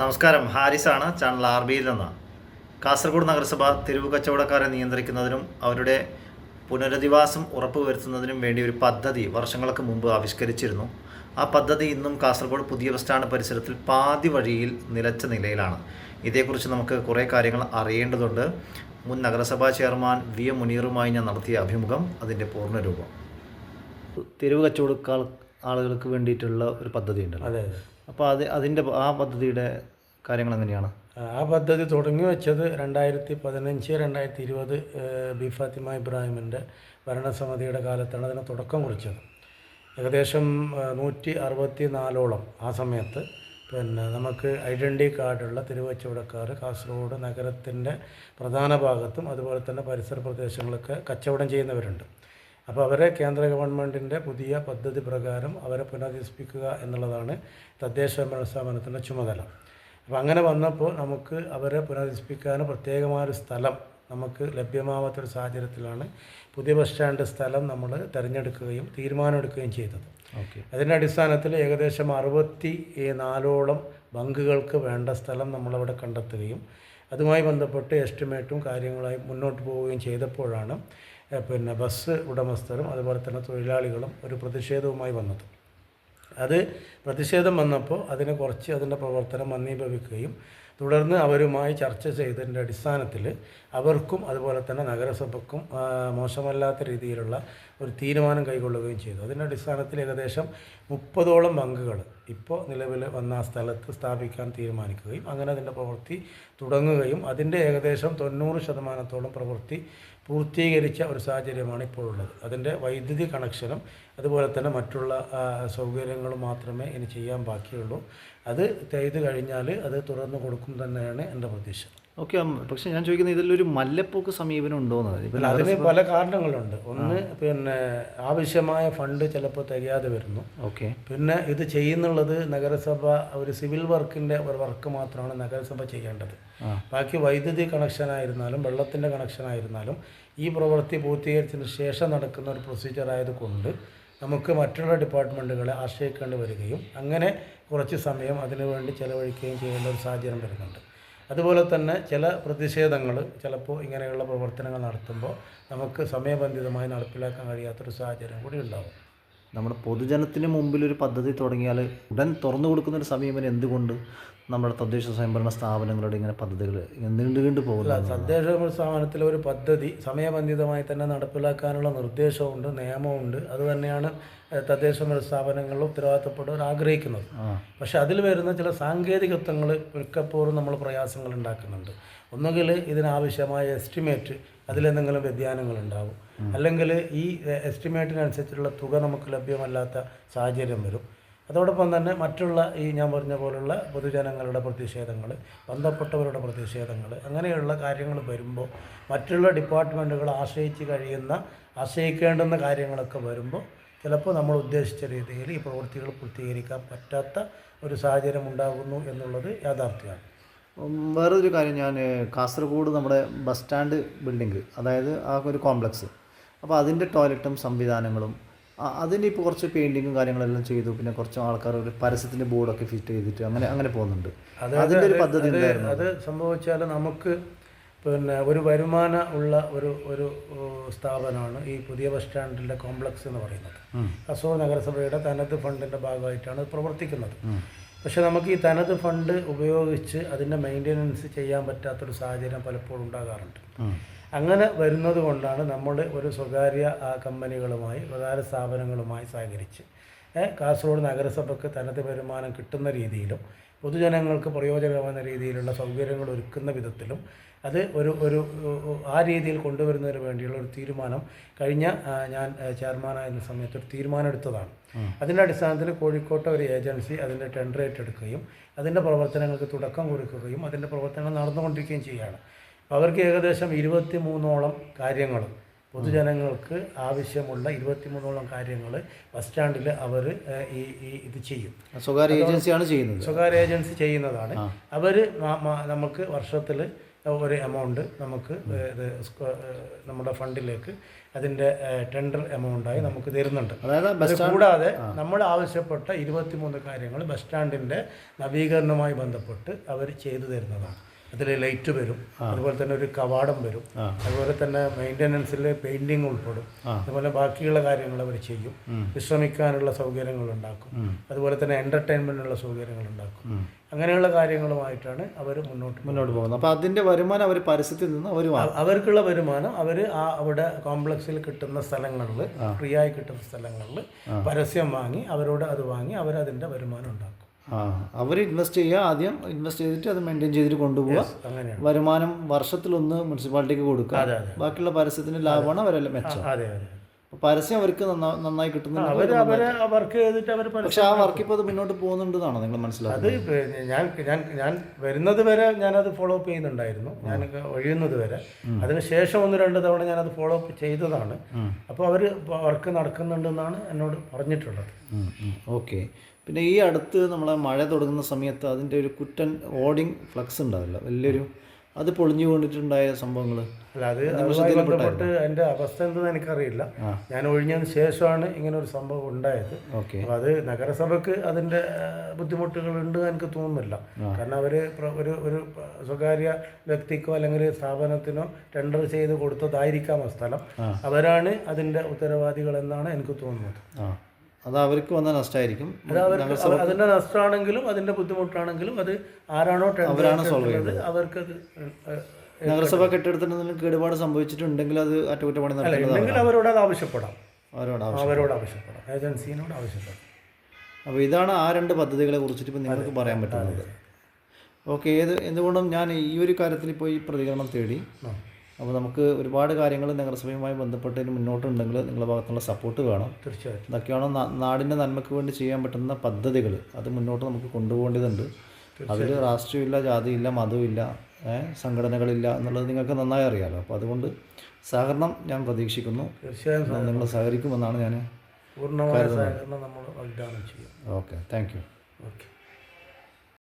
നമസ്കാരം. ഹാരിസാണ് channel R ബിയിൽ നിന്ന്. കാസർഗോഡ് നഗരസഭ തെരുവ് കച്ചവടക്കാരെ നിയന്ത്രിക്കുന്നതിനും അവരുടെ പുനരധിവാസം ഉറപ്പുവരുത്തുന്നതിനും വേണ്ടി ഒരു പദ്ധതി വർഷങ്ങൾക്ക് മുമ്പ് ആവിഷ്കരിച്ചിരുന്നു. ആ പദ്ധതി ഇന്നും കാസർഗോഡ് പുതിയ ബസ് സ്റ്റാൻഡ് പരിസരത്തിൽ പാതി വഴിയിൽ നിലച്ച നിലയിലാണ്. ഇതേക്കുറിച്ച് നമുക്ക് കുറേ കാര്യങ്ങൾ അറിയേണ്ടതുണ്ട്. മുൻ നഗരസഭാ ചെയർമാൻ വി എം മുനീറുമായി ഞാൻ നടത്തിയ അഭിമുഖം അതിന്റെ പൂർണരൂപം തെരുവ് കച്ചവടക്കാർ ആളുകൾക്ക് വേണ്ടിയിട്ടുള്ള ഒരു പദ്ധതി ഉണ്ടല്ലോ. അതെ അതെ. അപ്പോൾ അത് അതിന്റെ ആ പദ്ധതിയുടെ കാര്യങ്ങൾ എങ്ങനെയാണ്? ആ പദ്ധതി തുടങ്ങി വെച്ചത് രണ്ടായിരത്തി പതിനഞ്ച് രണ്ടായിരത്തി ഇരുപത് ബി ഫാത്തിമ ഇബ്രാഹിമിന്റെ ഭരണസമിതിയുടെ കാലത്താണ് അതിന് തുടക്കം കുറിച്ചത്. ഏകദേശം നൂറ്റി അറുപത്തി നാലോളം ആ സമയത്ത് പിന്നെ നമുക്ക് ഐഡന്റി കാർഡുള്ള തിരുവച്ചവടക്കാർ കാസർഗോഡ് നഗരത്തിന്റെ പ്രധാന ഭാഗത്തും അതുപോലെ തന്നെ പരിസര പ്രദേശങ്ങളൊക്കെ കച്ചവടം ചെയ്യുന്നവരുണ്ട്. അപ്പോൾ അവരെ കേന്ദ്ര ഗവൺമെന്റിന്റെ പുതിയ പദ്ധതി പ്രകാരം അവരെ പുനരധിവസിപ്പിക്കുക എന്നുള്ളതാണ് തദ്ദേശ സ്ഥാപനത്തിന്റെ ചുമതല. അപ്പോൾ അങ്ങനെ വന്നപ്പോൾ നമുക്ക് അവരെ പുനരധിവസിപ്പിക്കാൻ പ്രത്യേകമായൊരു സ്ഥലം നമുക്ക് ലഭ്യമാവാത്തൊരു സാഹചര്യത്തിലാണ് പുതിയ ബസ് സ്റ്റാൻഡ് സ്ഥലം നമ്മൾ തിരഞ്ഞെടുക്കുകയും തീരുമാനമെടുക്കുകയും ചെയ്തത്. ഓക്കെ. അതിന്റെ അടിസ്ഥാനത്തിൽ ഏകദേശം അറുപത്തി നാലോളം ബങ്കുകൾക്ക് വേണ്ട സ്ഥലം നമ്മളവിടെ കണ്ടെത്തുകയും അതുമായി ബന്ധപ്പെട്ട് എസ്റ്റിമേറ്റും കാര്യങ്ങളായി മുന്നോട്ട് പോവുകയും ചെയ്തപ്പോഴാണ് പിന്നെ ബസ് ഉടമസ്ഥരും അതുപോലെ തന്നെ തൊഴിലാളികളും ഒരു പ്രതിഷേധവുമായി വന്നത്. അത് പ്രതിഷേധം വന്നപ്പോൾ അതിനെ കുറച്ച് അതിന്റെ പ്രവർത്തനം മന്ദീഭവിക്കുകയും തുടർന്ന് അവരുമായി ചർച്ച ചെയ്തതിന്റെ അടിസ്ഥാനത്തിൽ അവർക്കും അതുപോലെ തന്നെ നഗരസഭയ്ക്കും മോശമല്ലാത്ത രീതിയിലുള്ള ഒരു തീരുമാനം കൈക്കൊള്ളുകയും ചെയ്തു. അതിന്റെ അടിസ്ഥാനത്തിൽ ഏകദേശം മുപ്പതോളം ബങ്കുകൾ ഇപ്പോൾ നിലവിൽ വന്ന സ്ഥലത്ത് സ്ഥാപിക്കാൻ തീരുമാനിക്കുകയും അങ്ങനെ അതിന്റെ പ്രവൃത്തി തുടങ്ങുകയും അതിന്റെ ഏകദേശം തൊണ്ണൂറ് ശതമാനത്തോളം പ്രവൃത്തി പൂർത്തീകരിച്ച ഒരു സാഹചര്യമാണ് ഇപ്പോൾ ഉള്ളത് അതിന്റെ വൈദ്യുതി കണക്ഷനും അതുപോലെ തന്നെ മറ്റുള്ള സൗകര്യങ്ങളും മാത്രമേ ഇനി ചെയ്യാൻ ബാക്കിയുള്ളൂ. അത് ചെയ്ത് കഴിഞ്ഞാൽ അത് തുറന്നു കൊടുക്കും തന്നെയാണ് എന്റെ പ്രതീക്ഷ. ഓക്കെ പക്ഷെ ഞാൻ ചോദിക്കുന്നത് ഇതിലൊരു മല്ലപ്പോക്ക് സമീപനം ഉണ്ടോന്ന് ഇപ്പം അതിന് പല കാരണങ്ങളുണ്ട്. ഒന്ന് പിന്നെ ആവശ്യമായ ഫണ്ട് ചിലപ്പോൾ തികയാതെ വരുന്നു. ഓക്കെ. പിന്നെ ഇത് ചെയ്യുന്നുള്ളത് നഗരസഭ ഒരു സിവിൽ വർക്കിന്റെ ഒരു വർക്ക് മാത്രമാണ് നഗരസഭ ചെയ്യേണ്ടത്. ബാക്കി വൈദ്യുതി കണക്ഷൻ കണക്ഷനായിരുന്നാലും വെള്ളത്തിന്റെ കണക്ഷനായിരുന്നാലും ഈ പ്രവൃത്തി പൂർത്തീകരിച്ചതിന് ശേഷം നടക്കുന്ന ഒരു പ്രൊസീജിയർ ആയതുകൊണ്ട് നമുക്ക് മറ്റുള്ള ഡിപ്പാർട്ട്മെന്റുകളെ ആശ്രയിക്കേണ്ടി വരികയും അങ്ങനെ കുറച്ച് സമയം അതിനുവേണ്ടി ചിലവഴിക്കുകയും ചെയ്യേണ്ട ഒരു സാഹചര്യം വരുന്നുണ്ട്. അതുപോലെ തന്നെ ചില പ്രതിഷേധങ്ങൾ ചിലപ്പോൾ ഇങ്ങനെയുള്ള പ്രവർത്തനങ്ങൾ നടത്തുമ്പോൾ നമുക്ക് സമയബന്ധിതമായി നടപ്പിലാക്കാൻ കഴിയാത്തൊരു സാഹചര്യം കൂടി ഉണ്ടാകും നമ്മുടെ പൊതുജനത്തിന് മുമ്പിൽ ഒരു പദ്ധതി തുടങ്ങിയാൽ ഉടൻ തുറന്നു കൊടുക്കുന്ന ഒരു സമീപനം എന്തുകൊണ്ട്? നമ്മുടെ തദ്ദേശ സ്വയംഭരണ സ്ഥാപനങ്ങളുടെ ഇങ്ങനെ പദ്ധതികൾ ഇങ്ങനെ നീണ്ടു നീണ്ടു പോകുന്നില്ല തദ്ദേശ സ്ഥാപനത്തിലെ ഒരു പദ്ധതി സമയബന്ധിതമായി തന്നെ നടപ്പിലാക്കാനുള്ള നിർദ്ദേശമുണ്ട് നിയമമുണ്ട്. അതുതന്നെയാണ് തന്നെയാണ് തദ്ദേശ സ്വയംഭരണ സ്ഥാപനങ്ങളിൽ ഉത്തരവാദിത്തപ്പെട്ടവർ ആഗ്രഹിക്കുന്നത്. പക്ഷേ അതിൽ വരുന്ന ചില സാങ്കേതികത്വങ്ങൾ മിക്കപ്പോഴും നമ്മൾ പ്രയാസങ്ങൾ ഉണ്ടാക്കുന്നുണ്ട്. ഒന്നുകിൽ ഇതിനാവശ്യമായ എസ്റ്റിമേറ്റ് അതിലെന്തെങ്കിലും വ്യതിയാനങ്ങൾ ഉണ്ടാവും. അല്ലെങ്കിൽ ഈ എസ്റ്റിമേറ്റിനനുസരിച്ചുള്ള തുക നമുക്ക് ലഭ്യമല്ലാത്ത സാഹചര്യം വരും. അതോടൊപ്പം തന്നെ മറ്റുള്ള ഈ ഞാൻ പറഞ്ഞ പോലുള്ള പൊതുജനങ്ങളുടെ പ്രതിഷേധങ്ങൾ ബന്ധപ്പെട്ടവരുടെ പ്രതിഷേധങ്ങൾ അങ്ങനെയുള്ള കാര്യങ്ങൾ വരുമ്പോൾ മറ്റുള്ള ഡിപ്പാർട്ട്മെന്റുകൾ ആശ്രയിച്ച് കഴിയുന്ന ആശ്രയിക്കേണ്ടുന്ന കാര്യങ്ങളൊക്കെ വരുമ്പോൾ ചിലപ്പോൾ നമ്മൾ ഉദ്ദേശിച്ച രീതിയിൽ ഈ പ്രവൃത്തികൾ പൂർത്തീകരിക്കാൻ പറ്റാത്ത ഒരു സാഹചര്യം ഉണ്ടാകുന്നു എന്നുള്ളത് യാഥാർത്ഥ്യമാണ്. വേറൊരു കാര്യം ഞാൻ കാസർഗോഡ് നമ്മുടെ ബസ് സ്റ്റാൻഡ് ബിൽഡിംഗ് അതായത് ആ ഒരു കോംപ്ലക്സ്. അപ്പോൾ അതിന്റെ ടോയ്ലറ്റും സംവിധാനങ്ങളും അതിന് ഇപ്പോൾ കുറച്ച് പെയിന്റിങ്ങും കാര്യങ്ങളെല്ലാം ചെയ്തു. പിന്നെ കുറച്ച് ആൾക്കാർ ഒരു പരസ്യത്തിന്റെ ബോർഡൊക്കെ ഫിറ്റ് ചെയ്തിട്ട് അങ്ങനെ അങ്ങനെ പോകുന്നുണ്ട്. അത് അതിന്റെ ഒരു പദ്ധതി അത് സംഭവിച്ചാൽ നമുക്ക് പിന്നെ ഒരു വരുമാന ഉള്ള ഒരു ഒരു സ്ഥാപനമാണ് ഈ പുതിയ ബസ് സ്റ്റാൻഡിന്റെ കോംപ്ലക്സ് എന്ന് പറയുന്നത്. അസോ നഗരസഭയുടെ തനത് ഫണ്ടിന്റെ ഭാഗമായിട്ടാണ് പ്രവർത്തിക്കുന്നത്. പക്ഷേ നമുക്ക് ഈ തനത് ഫണ്ട് ഉപയോഗിച്ച് അതിന്റെ മെയിന്റെനൻസ് ചെയ്യാൻ പറ്റാത്തൊരു സാഹചര്യം പലപ്പോഴും ഉണ്ടാകാറുണ്ട്. അങ്ങനെ വരുന്നത് കൊണ്ടാണ് നമ്മൾ ഒരു സ്വകാര്യ കമ്പനികളുമായി സ്വകാര്യ സ്ഥാപനങ്ങളുമായി സഹകരിച്ച് കാസർഗോഡ് നഗരസഭയ്ക്ക് തനത് വരുമാനം കിട്ടുന്ന രീതിയിലും പൊതുജനങ്ങൾക്ക് പ്രയോജനമാകുന്ന രീതിയിലുള്ള സൗകര്യങ്ങൾ ഒരുക്കുന്ന വിധത്തിലും അത് ഒരു ഒരു ആ രീതിയിൽ കൊണ്ടുവരുന്നതിന് വേണ്ടിയുള്ള ഒരു തീരുമാനം കഴിഞ്ഞ ഞാൻ ചെയർമാനായിരുന്ന സമയത്ത് ഒരു തീരുമാനം എടുത്തതാണ്. അതിന്റെ അടിസ്ഥാനത്തിൽ കോഴിക്കോട്ടെ ഒരു ഏജൻസി അതിന്റെ ടെൻഡർ ഏറ്റെടുക്കുകയും അതിന്റെ പ്രവർത്തനങ്ങൾക്ക് തുടക്കം കുറിക്കുകയും അതിന്റെ പ്രവർത്തനങ്ങൾ നടന്നുകൊണ്ടിരിക്കുകയും ചെയ്യുകയാണ്. അവർക്ക് ഏകദേശം ഇരുപത്തി മൂന്നോളം കാര്യങ്ങൾ പൊതുജനങ്ങൾക്ക് ആവശ്യമുള്ള ഇരുപത്തി മൂന്നോളം കാര്യങ്ങൾ ബസ് സ്റ്റാൻഡിൽ അവർ ഈ ഈ ഇത് ചെയ്യും. സ്വകാര്യ ഏജൻസിയാണ് ചെയ്യുന്നത്. സ്വകാര്യ ഏജൻസി ചെയ്യുന്നതാണ്. അവർ നമുക്ക് വർഷത്തിൽ ഒരു എമൗണ്ട് നമുക്ക് നമ്മുടെ ഫണ്ടിലേക്ക് അതിന്റെ ടെൻഡർ എമൗണ്ടായി നമുക്ക് തരുന്നുണ്ട്. അതായത് കൂടാതെ നമ്മൾ ആവശ്യപ്പെട്ട ഇരുപത്തിമൂന്ന് കാര്യങ്ങൾ ബസ് സ്റ്റാൻഡിന്റെ നവീകരണവുമായി ബന്ധപ്പെട്ട് അവർ ചെയ്തു തരുന്നതാണ്. അതിൽ ലൈറ്റ് വരും. അതുപോലെ തന്നെ ഒരു കവാടം വരും. അതുപോലെ തന്നെ മെയിന്റനൻസിൽ പെയിന്റിങ് ഉൾപ്പെടും. അതുപോലെ ബാക്കിയുള്ള കാര്യങ്ങൾ അവർ ചെയ്യും. വിശ്രമിക്കാനുള്ള സൗകര്യങ്ങൾ ഉണ്ടാക്കും. അതുപോലെ തന്നെ എന്റർടൈൻമെന്റിനുള്ള സൗകര്യങ്ങൾ ഉണ്ടാക്കും. അങ്ങനെയുള്ള കാര്യങ്ങളുമായിട്ടാണ് അവർ മുന്നോട്ട് മുന്നോട്ട് പോകുന്നത്. അപ്പോൾ അതിന്റെ വരുമാനം അവർ പരസ്യത്തിൽ നിന്ന് അവർ അവർക്കുള്ള വരുമാനം അവർ ആ അവിടെ കോംപ്ലക്സിൽ കിട്ടുന്ന സ്ഥലങ്ങളിൽ ഫ്രീ ആയി കിട്ടുന്ന സ്ഥലങ്ങളിൽ പരസ്യം വാങ്ങി അവരോട് അത് വാങ്ങി അവരതിന്റെ വരുമാനം ഉണ്ടാക്കും. അവർ ഇൻവെസ്റ്റ് ചെയ്യുക ആദ്യം ഇൻവെസ്റ്റ് ചെയ്തിട്ട് അത് മെയിന്റെയിൻ ചെയ്തിട്ട് കൊണ്ടുപോവുക. അങ്ങനെയാണ്. വരുമാനം വർഷത്തിലൊന്ന് മുനിസിപ്പാലിറ്റിക്ക് കൊടുക്കുക. ബാക്കിയുള്ള പരസ്യത്തിന്റെ ലാഭമാണ് അവരെല്ലാം മെച്ചം. പരസ്യം അവർക്ക് നന്നായി കിട്ടുന്നുണ്ട് വർക്ക് ചെയ്തിട്ട് അവർ പക്ഷെ ആ വർക്ക് ഇപ്പോൾ അത് മുന്നോട്ട് പോകുന്നുണ്ടെന്നാണോ നിങ്ങൾ മനസ്സിലാക്കുന്നത്? അത് ഞാൻ ഞാൻ ഞാൻ വരുന്നത് വരെ ഞാനത് ഫോളോ അപ്പ് ചെയ്യുന്നുണ്ടായിരുന്നു. ഞാൻ ഒഴിയുന്നത് വരെ. അതിനുശേഷം ഒന്ന് രണ്ട് തവണ ഞാൻ അത് ഫോളോ അപ്പ് ചെയ്തതാണ് അപ്പോൾ അവർ വർക്ക് നടക്കുന്നുണ്ടെന്നാണ് എന്നോട് പറഞ്ഞിട്ടുള്ളത്. ഓക്കെ പിന്നെ ഈ അടുത്ത് നമ്മളെ മഴ തുടങ്ങുന്ന സമയത്ത് അതിന്റെ ഒരു കുറ്റൻ ഓഡിങ് ഫ്ലക്സ് ഉണ്ടാവില്ല. വലിയൊരു അത് പൊളിഞ്ഞു കൊണ്ടിട്ടുണ്ടായ സംഭവങ്ങൾ അല്ല അത് അതുമായി ബന്ധപ്പെട്ട് എന്റെ അവസ്ഥ എന്തെന്ന് എനിക്കറിയില്ല. ഞാൻ ഒഴിഞ്ഞതിന് ശേഷമാണ് ഇങ്ങനെ ഒരു സംഭവം ഉണ്ടായത്. ഓക്കെ. അപ്പോൾ അത് നഗരസഭയ്ക്ക് അതിന്റെ ബുദ്ധിമുട്ടുകളുണ്ട് എനിക്ക് തോന്നുന്നില്ല. കാരണം അവർ ഒരു ഒരു സ്വകാര്യ വ്യക്തിക്കോ അല്ലെങ്കിൽ സ്ഥാപനത്തിനോ ടെൻഡർ ചെയ്ത് കൊടുത്തതായിരിക്കാം ആ സ്ഥലം. അവരാണ് അതിന്റെ ഉത്തരവാദികൾ എന്നാണ് എനിക്ക് തോന്നുന്നത്. അത് അവർക്ക് വന്ന നഷ്ടമായിരിക്കും. അതിന്റെ നഷ്ടമാണെങ്കിലും അതിന്റെ ബുദ്ധിമുട്ടാണെങ്കിലും അത് ആരാണോ അവരാണ് സോൾവ് ചെയ്യുന്നത് അവർക്ക് നഗരസഭ കെട്ടിടത്തിന് എന്തെങ്കിലും കേടുപാട് സംഭവിച്ചിട്ടുണ്ടെങ്കിൽ അത് അറ്റകുറ്റപ്പണി ഉണ്ടെങ്കിൽ അവരോട് അത് ആവശ്യപ്പെടാം. അവരോട് അവരോട് ആവശ്യപ്പെടാം. ഏജൻസിനോട് ആവശ്യപ്പെടാം. അപ്പോൾ ഇതാണ് ആ രണ്ട് പദ്ധതികളെ കുറിച്ചിട്ട് ഇപ്പോൾ നിങ്ങൾക്ക് പറയാൻ പറ്റുന്നത്. ഓക്കെ ഏത് എന്തുകൊണ്ടും ഞാൻ ഈ ഒരു കാര്യത്തിൽ ഇപ്പോൾ ഈ പ്രതികരണം തേടി. അപ്പോൾ നമുക്ക് ഒരുപാട് കാര്യങ്ങൾ നഗരസഭയുമായി ബന്ധപ്പെട്ടതിന് മുന്നോട്ടുണ്ടെങ്കിൽ നിങ്ങളുടെ ഭാഗത്തുള്ള സപ്പോർട്ട് വേണം. തീർച്ചയായിട്ടും. ഇതൊക്കെയാണ് നാടിന്റെ നന്മയ്ക്ക് വേണ്ടി ചെയ്യാൻ പറ്റുന്ന പദ്ധതികൾ. അത് മുന്നോട്ട് നമുക്ക് കൊണ്ടുപോകേണ്ടതുണ്ട്. അതിൽ രാഷ്ട്രീയമില്ല ജാതിയില്ല മതമില്ല സംഘടനകളില്ല എന്നുള്ളത് നിങ്ങൾക്ക് നന്നായി അറിയാമല്ലോ അപ്പോൾ അതുകൊണ്ട് സഹകരണം ഞാൻ പ്രതീക്ഷിക്കുന്നു. തീർച്ചയായും നിങ്ങൾ സഹകരിക്കുമെന്നാണ് ഞാൻ പൂർണമായ സഹകരണം നമ്മൾ വാഗ്ദാനം ചെയ്യും. ഓക്കെ. Thank you. ഓക്കെ.